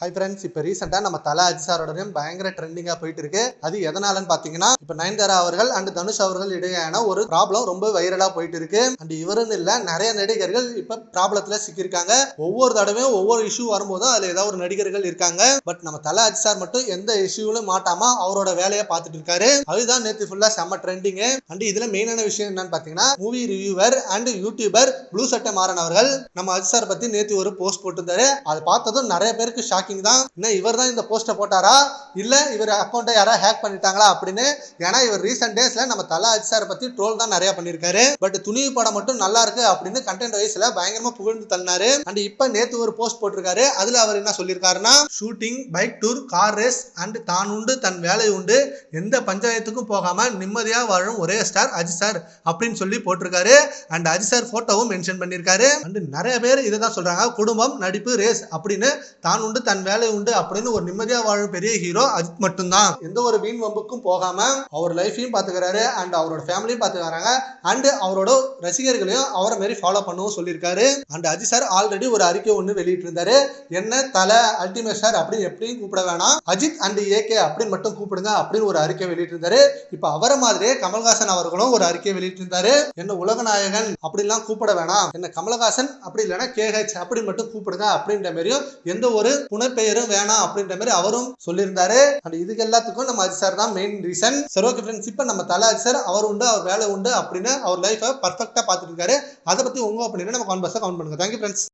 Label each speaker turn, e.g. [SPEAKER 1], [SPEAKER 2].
[SPEAKER 1] Hi friends இப்போ ரீசெண்டாக நம்ம தலா அஜி சாரோடையும் பயங்கர ட்ரெண்டிங்காக போயிட்டு இருக்கு அது எதனாலன்னு பார்த்தீங்கன்னா இப்போ நயன்தாரா அவர்கள் அண்ட் தனுஷ் அவர்கள் இடையேயான ஒரு ப்ராப்ளம் ரொம்ப வைரலாக போயிட்டு இருக்கு அண்ட் இவருன்னு இல்லை நிறைய நடிகர்கள் இப்போ ப்ராப்ளத்தில் சிக்கியிருக்காங்க. ஒவ்வொரு தடவையும் ஒவ்வொரு இஷ்யூ வரும்போதும் அதில் ஏதாவது ஒரு நடிகர்கள் இருக்காங்க. பட் நம்ம தலா அஜிசார் மட்டும் எந்த இஷ்யூலும் மாட்டாம அவரோட வேலையை பார்த்துட்டு இருக்காரு. அதுதான் நேற்று ஃபுல்லாக செம்ம ட்ரெண்டிங்கு அண்ட் இதில் மெயினான விஷயம் என்னன்னு பார்த்தீங்கன்னா movie reviewer and YouTuber blue சட்டை மாறன் அவர்கள் நம்ம அஜிசார் பற்றி நேற்று ஒரு போஸ்ட் போட்டிருந்தாரு. அதை பார்த்ததும் நிறைய பேருக்கு ஹேக்கிங் தான். இன்னும் இவர் தான் இந்த போஸ்ட்டை போட்டாரா? இல்ல இவர் அக்கௌண்ட்டை யாராவது ஹேக் பண்ணிட்டாங்களா அப்படின்னு? ஏன்னா இவர் ரீசெண்ட் டேஸில் நம்ம தலா அஜி சாரை பத்தி ட்ரோல் தான் நிறைய பண்ணியிருக்காரு. பட் துணிவு படம் மட்டும் நல்லா இருக்கு அப்படின்னு கண்டென்ட் வைஸ்ல பயங்கரமா புகழ்ந்து தள்ளினாரு. அண்ட் இப்போ நேத்து ஒரு போஸ்ட் போட்டிருக்காரு. அதுல அவர் என்ன சொல்லியிருக்காருன்னா shooting bike tour car race and தான் உண்டு தன் வேலை உண்டு. எந்த பஞ்சாயத்துக்கும் போகாம நிம்மதியா வாழும் ஒரே ஸ்டார் அஜி சார் அப்படின்னு சொல்லி போட்டிருக்காரு. அண்ட் அஜி சார் போட்டோவும் மென்ஷன் பண்ணியிருக்காரு. அண்ட் நிறைய பேர் இதை தான் சொல்றாங்க. குடும்பம் நடிப்பு ரேஸ் அப்படின்னு தான் உண்டு தன் வேலை உண்டு அப்படின்னு ஒரு நிம்மதியா வாழும் பெரிய ஹீரோ அஜித் மட்டும்தான். எந்த ஒரு வீண் வம்புக்கும் போகாம அவர் லைஃபையும் பாத்துக்கிறாரு அண்ட் அவரோட ஃபேமிலியும் பாத்துக்கிறாங்க அண்ட் அவரோட ரசிகர்களையும் அவரை மாரி ஃபாலோ பண்ணவும் சொல்லியிருக்காரு. அண்ட் அஜித் சார் ஆல்ரெடி ஒரு அறிக்கை ஒன்று வெளியிட்டு இருந்தாரு என்ன தலை அல்டிமேட் சார் அப்படின்னு எப்படியும் கூப்பிட வேணாம். அஜித் அண்ட் ஏகே அப்படின்னு மட்டும் கூப்பிடுங்க அப்படின்னு ஒரு அறிக்கை வெளியிட்டு இருந்தாரு இப்போ அவரை மாதிரியே கமல்ஹாசன் அவர்களும் ஒரு அறிக்கை வெளியிட்டு இருந்தாரு என்ன உலகநாயகன் அப்படிலாம் கூப்பிட வேணாம். என்ன கமலஹாசன் அப்படி இல்லைன்னா கேஹெச் அப்படி மட்டும் கூப்பிடுங்க அப்படின்ற மாதிரியும் எந்த ஒரு பெயரும் வேணாம் அப்படின்ற மாதிரி அவரும் சொல்லியிருந்தாரு. அண்ட் இதுக்கு எல்லாத்துக்கும் நம்ம அஜித் சார் தான் மெயின் ரீசன் சரி ஓகே ஃப்ரெண்ட்ஸ் இப்போ நம்ம தலை அஜித் சார் அவர் உண்டு அவர் வேலை உண்டு அப்படின்னு அவர் லைஃபை பர்ஃபெக்டாக பார்த்துட்டு இருக்காரு. அதை பற்றி உங்க ஒப்பீனியனை நம்ம கான்வர்ஸாக கவுண்ட் பண்ணுங்க. Thank you friends